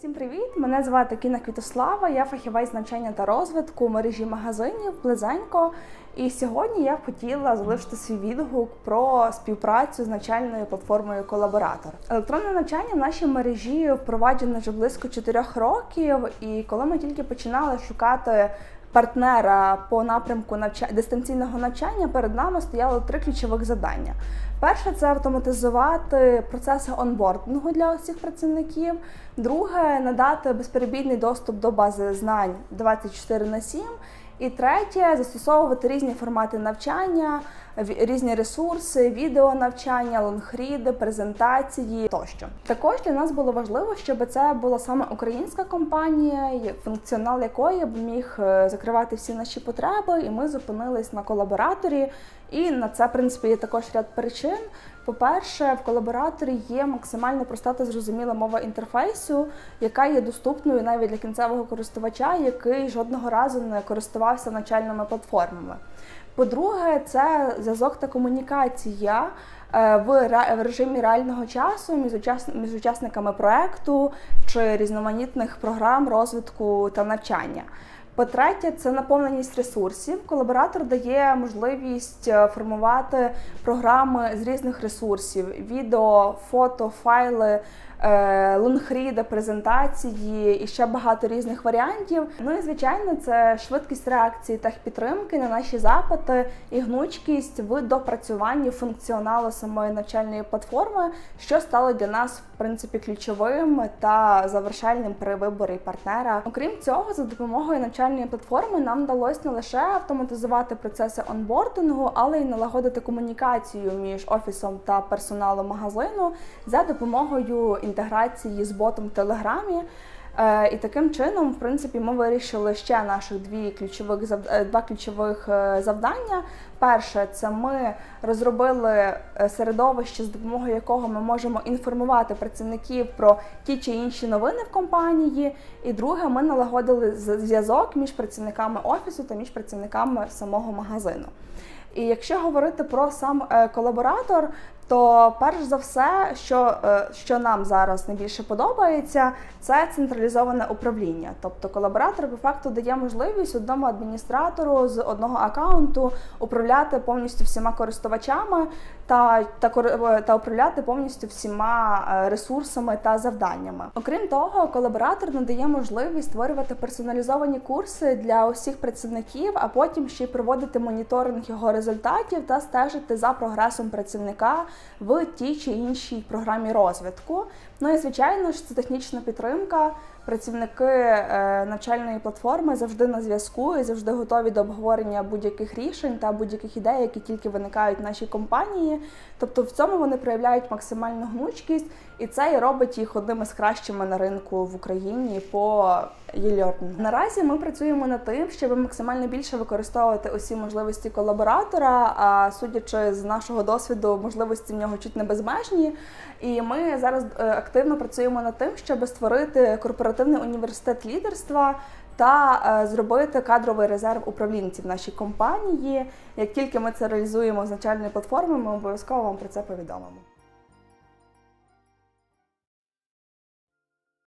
Всім привіт! Мене звати Кіна Квітослава. Я фахівець навчання та розвитку мережі магазинів Близенько. І сьогодні я хотіла залишити свій відгук про співпрацю з навчальною платформою Колаборатор. Електронне навчання в нашій мережі впроваджено вже близько 4 років. І коли ми тільки починали шукати партнера по напрямку навча... дистанційного навчання, перед нами стояло три ключових завдання. Перше це автоматизувати процеси онбордингу для усіх працівників. Друге надати безперебійний доступ до бази знань 24 на 7. І третє застосовувати різні формати навчання, різні ресурси, відео навчання, лонгріди, презентації тощо. Також для нас було важливо, щоб це була саме українська компанія, функціонал якої б міг е, закривати всі наші потреби, і ми зупинились на колабораторі. І на це, в принципі, є також ряд причин. По-перше, в колабораторі є максимально проста та зрозуміла мова інтерфейсу, яка є доступною навіть для кінцевого користувача, який жодного разу не користувався навчальними платформами. По-друге, це зв'язок та комунікація е, в режимі реального часу між учасниками проекту чи різноманітних програм розвитку та навчання. По-третє, це наповненість ресурсів. Колаборатор дає можливість е, формувати програми з різних ресурсів: відео, фото, файли, е, лонгріди, презентації і ще багато різних варіантів. Ну і звичайно, це швидкість реакції та підтримки на наші запити і гнучкість в допрацюванні функціоналу самої навчальної платформи, що стало для нас в принципі ключовим та завершальним при виборі партнера. Окрім цього, за допомогою навчальної платформи нам вдалося не лише автоматизувати процеси онбордингу, але й налагодити комунікацію між офісом та персоналом магазину за допомогою інтеграції з ботом в Телеграмі. Е, І таким чином, в принципі, ми вирішили ще наших дві ключових е, два ключових е, завдання. Перше, це ми розробили середовище, з допомогою якого ми можемо інформувати працівників про ті чи інші новини в компанії. І друге, ми налагодили зв'язок між працівниками офісу та між працівниками самого магазину. І якщо говорити про сам е, колаборатор, то перш за все, що, е, що нам зараз найбільше подобається, це централізоване управління. Тобто колаборатор по факту дає можливість одному адміністратору з одного аккаунту управляти повністю всіма користувачами та, та, е, та управляти повністю всіма ресурсами та завданнями. Окрім того, колаборатор надає можливість створювати персоналізовані курси для усіх працівників, а потім ще й проводити моніторинг його результатів та стежити за прогресом працівника в тій чи іншій програмі розвитку. Ну і звичайно ж, це технічна підтримка. Працівники е, навчальної платформи завжди на зв'язку і завжди готові до обговорення будь-яких рішень та будь-яких ідей, які тільки виникають в нашій компанії. Тобто в цьому вони проявляють максимальну гнучкість, і це і робить їх одними з кращими на ринку в Україні по e-learning. Наразі ми працюємо над тим, щоб максимально більше використовувати усі можливості колаборатора. А судячи з нашого досвіду, можливості в нього чуть не безмежні. І ми зараз е, активно працюємо над тим, щоб створити корпоративний університет лідерства. Та е, зробити кадровий резерв управлінців нашій компанії. Як тільки ми це реалізуємо з навчальної платформи, ми обов'язково вам про це повідомимо.